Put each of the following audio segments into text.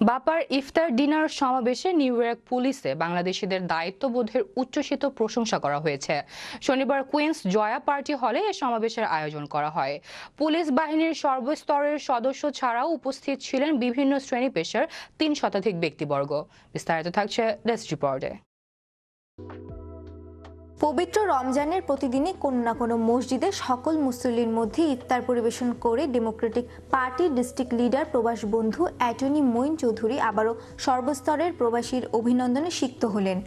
বাপার ইফতার ডিনার সমাবেশে new York পুলিশে বাংলাদেশিদের দায়িত্ববোধের উচ্চসিত প্রশংসা করা হয়েছে। শনিবার কুইন্স জয়া পার্টি হলে এ সমাবেশের আয়োজন করা হয়। পুলিশ বাহিনীর সর্বস্তরের সদস্য ছাড়াও উপস্থিত ছিলেন বিভিন্ন শ্রেণি পেশার তিন শতাধিক ব্যক্তিবর্গ। বিস্তারিত থাকছে ডেস্ক রিপোর্টে পবিত্র রমজানের প্রতিদিনই কোনো না কোনো মসজিদে সকল মুসল্লির মধ্যে ইফতার পরিবেশন করে ডেমোক্রেটিক পার্টি ডিস্ট্রিক্ট লিডার প্রবাস বন্ধু অ্যাটর্নি মঈন চৌধুরী আবারও সর্বস্তরের প্রবাসীর অভিনন্দনে সিক্ত হলেন।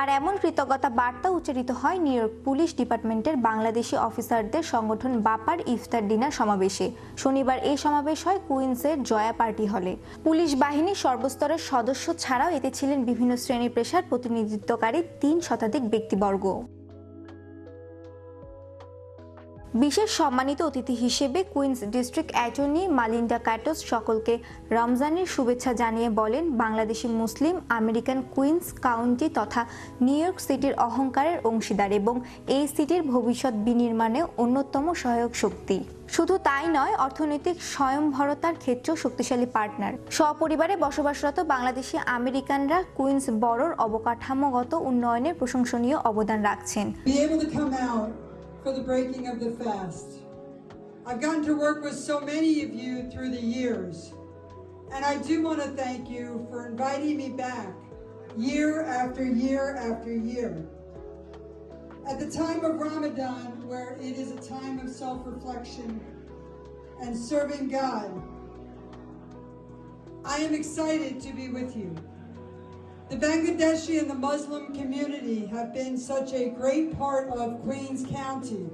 আর এমন কৃতজ্ঞতা বার্তা উচ্চারিত হয় নিউ ইয়র্ক পুলিশ ডিপার্টমেন্টের বাংলাদেশি অফিসারদের সংগঠন বাপার ইফতার ডিনার সমাবেশে। শনিবার এই সমাবেশ হয় কুইন্সের জয়া পার্টি হলে। পুলিশ বাহিনীর সর্বস্তরের সদস্য ছাড়াও এতে ছিলেন বিভিন্ন শ্রেণি পেশার প্রতিনিধিত্বকারী তিন শতাধিক ব্যক্তিবর্গ। বিশেষ সম্মানিত অতিথি হিসেবে Queens district attorney Melinda Katz সকলকে রমজানের শুভেচ্ছা জানিয়ে বলেন, বাংলাদেশি মুসলিম, আমেরিকান কুইন্স কাউন্টি তথা নিউ ইয়র্ক সিটির অহংকারের অংশীদার এবং এই সিটির ভবিষ্যৎ বিনির্মাণে অন্যতম সহায়ক শক্তি। শুধু তাই নয়, অর্থনৈতিক স্বয়ংভরতার ক্ষেত্রেও শক্তিশালী পার্টনার। সপরিবারে বসবাসরত বাংলাদেশি আমেরিকানরা কুইন্স বড়োর অবকাঠামোগত উন্নয়নের প্রশংসনীয় অবদান রাখছেন। For the breaking of the fast. I've gotten to work with so many of you through the years, and I do want to thank you for inviting me back year after year after year. At the time of Ramadan, where it is a time of self reflection and serving God, I am excited to be with you. The Bangladeshi and the Muslim community have been such a great part of Queens County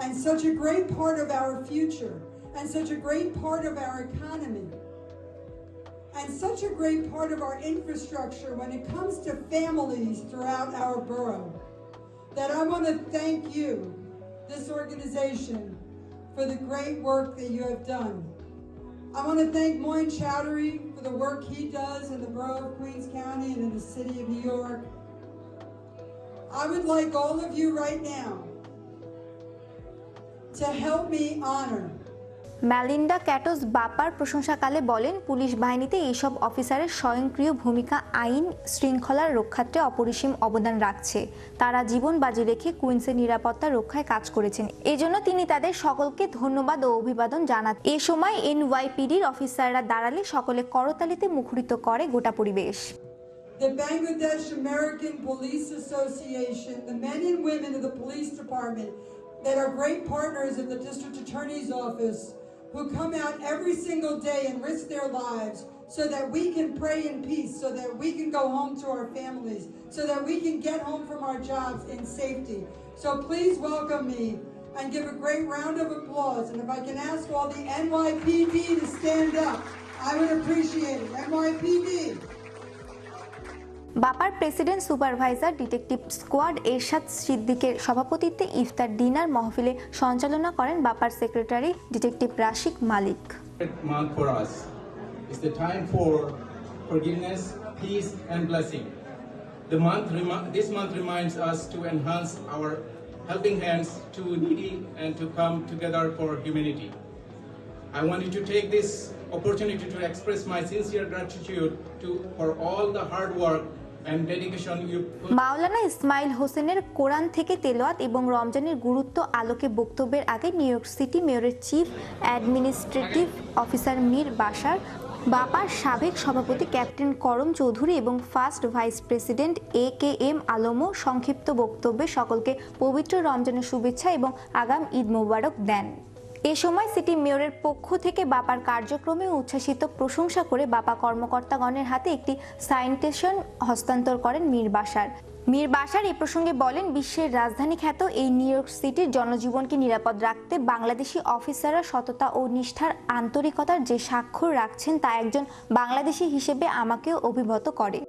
and such a great part of our future and such a great part of our economy and such a great part of our infrastructure when it comes to families throughout our borough that I want to thank you, this organization, for the great work that you have done. I want to thank Moyne Chowdhury for the work he does in the borough of Queens County and in the city of New York. I would like all of you right now to help me honor ম্যালিন্ডা ক্যাটোস বাপার প্রশংসাকালে বলেন police বাহিনীতে এইসব অফিসারের স্বয়ংক্রিয় ভূমিকা আইন শৃঙ্খলার রক্ষার্থে অপরিসীম অবদান রাখছে। তারা জীবন বাজি রেখে কুইন্সের নিরাপত্তা রক্ষায় কাজ করেছেন। এজন্য তিনি তাদের সকলকে ধন্যবাদ ও অভিবাদন জানান। এ সময় এনওয়াইপিডির অফিসাররা দাঁড়ালে সকলে করতালিতে মুখরিত করে গোটা পরিবেশ। The Bangladesh American Police Association, the men and women of the police department that are great partners of the district attorney's office who come out every single day and risk their lives so that we can pray in peace, so that we can go home to our families, so that we can get home from our jobs in safety. So please welcome me and give a great round of applause. And if I can ask all the NYPD to stand up, I would appreciate it. NYPD. বাপার president supervisor detective squad Ershad সিদ্দিকের সভাপতিত্বে ইফতার dinner মহফিলে সঞ্চালনা করেন বাপার secretary detective Rashik Malik. It's the time for forgiveness, this month reminds us to enhance our helping hands to needy and to come together for humanity. I wanted to take this opportunity to express my sincere gratitude to for all the hard work Maulana Ismail হোসেনের কোরআন থেকে তেলোয়াত এবং রমজানের গুরুত্ব আলোকে বক্তব্যের আগে new York city মেয়রের chief administrative officer Mir Bashar বাপার সাবেক সভাপতি ক্যাপ্টেন করম চৌধুরী এবং first vice president A K M আলমও সংক্ষিপ্ত বক্তব্যে সকলকে পবিত্র রমজানের শুভেচ্ছা এবং আগাম ঈদ মোবারক দেন। এ সময় সিটি মেয়রের পক্ষ থেকে বাপার কার্যক্রমে উচ্ছ্বাসিত প্রশংসা করে বাপা কর্মকর্তাগণের হাতে একটি সাইনটেশন হস্তান্তর করেন মীর বাসার মীর বাসার এ প্রসঙ্গে বলেন, বিশ্বের রাজধানী খ্যাত এই নিউ ইয়র্ক সিটির জনজীবনকে নিরাপদ রাখতে বাংলাদেশি অফিসাররা সততা ও নিষ্ঠার আন্তরিকতার যে স্বাক্ষর রাখছেন তা একজন বাংলাদেশি হিসেবে আমাকেও অভিভূত করে।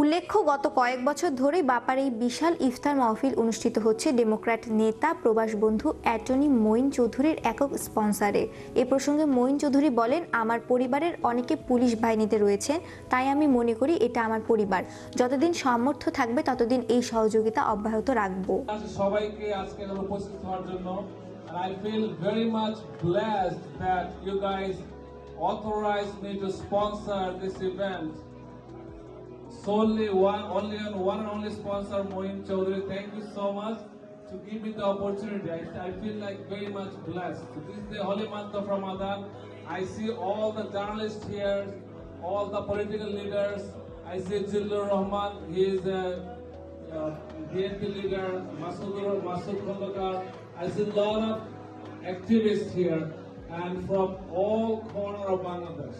উল্লেখ্য, গত কয়েক বছর ধরেই বাপার এই বিশাল ইফতার মাহফিল অনুষ্ঠিত হচ্ছে ডেমোক্র্যাট নেতা, প্রবাস বন্ধু অ্যাটর্নি মঈন চৌধুরীর একক স্পন্সারে। এ প্রসঙ্গে মঈন চৌধুরী বলেন, আমার পরিবারের অনেকে পুলিশ বাহিনীতে রয়েছেন, তাই আমি মনে করি এটা আমার পরিবার। যতদিন সামর্থ্য থাকবে, ততদিন এই সহযোগিতা অব্যাহত রাখব। সবাইকে আজকে উপস্থিত হওয়ার জন্য. Solely one, only and one and only sponsor, Moin Chaudhary. Thank you so much to give me the opportunity. I, I feel like very much blessed. This is the holy month of Ramadan. I see all the journalists here, all the political leaders. I see Jillur Rahman, he is a uh, leader, Masood Masood Khandekar. I see a lot of activists here and from all corner of Bangladesh.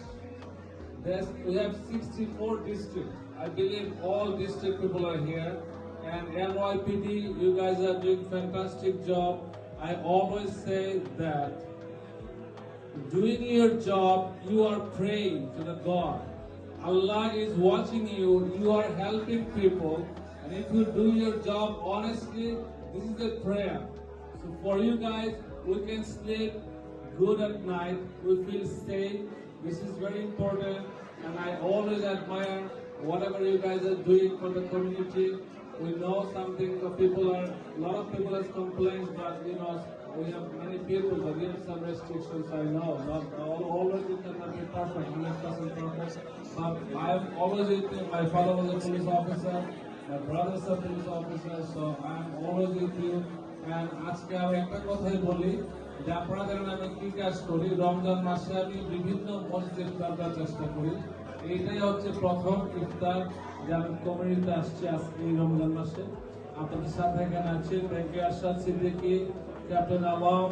There's, we have 64 districts. I believe all district people are here. And NYPD, you guys are doing fantastic job. I always say that doing your job, you are praying to the God. Allah is watching you, you are helping people, and if you do your job honestly, this is a prayer. So for you guys, we can sleep good at night, we feel safe. This is very important, and I always admire whatever you guys are doing for the community. We know something the people are, a lot of people has complaints, but you know, we have many people, but we have some restrictions, I know. Not all, always it cannot be perfect, 100% perfect. But I have always, with you. my father was a police officer, my brothers are police officers, so I'm always with you. And আজকে আমি একটা কথাই বলি যে আপনারা জানেন আমি কি কাজ করি রমজান মাসে আমি বিভিন্ন মসজিদ করার চেষ্টা করি এইটাই হচ্ছে প্রথম ইফতার যার কমিউনিটি আসছে আজকে রমজান মাসে। আপনাদের সাথে এখানে আছে ব্যাংকে Ashad Siddiqui, captain Abam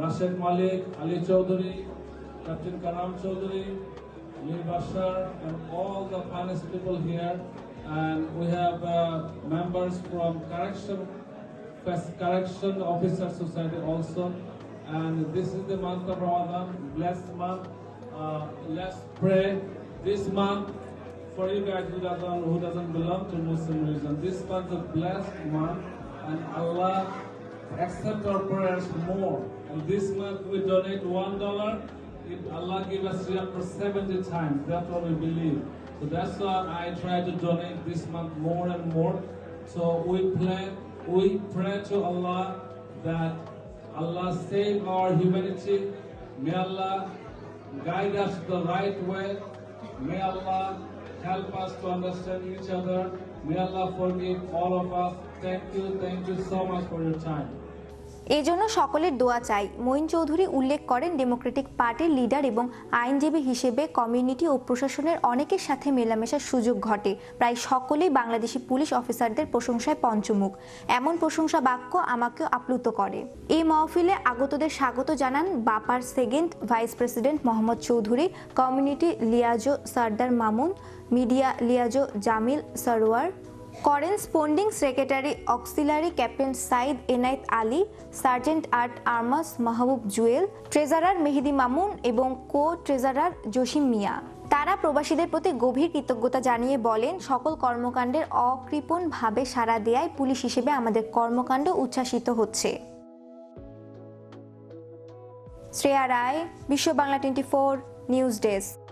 Rashed Malik, Ali Chowdhury, captain Kalam Chowdhury Mir Bashar and all the finest people here and we have members from correction correction officer society also and this is the month of Ramadan bless less pray this month for you guys who doesn't, who doesn't belong to Muslim religion. This month is a blessed month and Allah accept our prayers more. And this month we donate one dollar. If Allah give us three for 70 times. That's what we believe. So that's why I try to donate this month more and more. So we plan, we pray to Allah that Allah save our humanity. May Allah guide us the right way. May Allah help us to understand each other. May Allah forgive all of us. Thank you, thank you so much for your time. এজন্য সকলের দোয়া চাই। মঈন চৌধুরী উল্লেখ করেন Democratic পার্টির leader এবং আইনজীবী হিসেবে কমিউনিটি ও প্রশাসনের অনেকের সাথে মেলামেশার সুযোগ ঘটে। প্রায় সকলেই বাংলাদেশি পুলিশ অফিসারদের প্রশংসায় পঞ্চমুখ। এমন প্রশংসা বাক্য আমাকেও আপ্লুত করে। এই মহফিলে আগতদের স্বাগত জানান বাপার second vice president Mohammad Chowdhury community liaison Sardar Mamun media liaison Jamil Sarwar corresponding secretary auxiliary captain Sayeed Enayet Ali, sergeant at arms Mahbub Jewel, treasurer Mehedi Mamun এবং কো ট্রেজারার জসিম মিয়া। তারা প্রবাসীদের প্রতি গভীর কৃতজ্ঞতা জানিয়ে বলেন, সকল কর্মকাণ্ডের অকৃপণভাবে সাড়া দেয়ায় পুলিশ হিসেবে আমাদের কর্মকাণ্ড উচ্ছ্বাসিত হচ্ছে। Shreya Roy, Biswa Bangla twenty four news desk.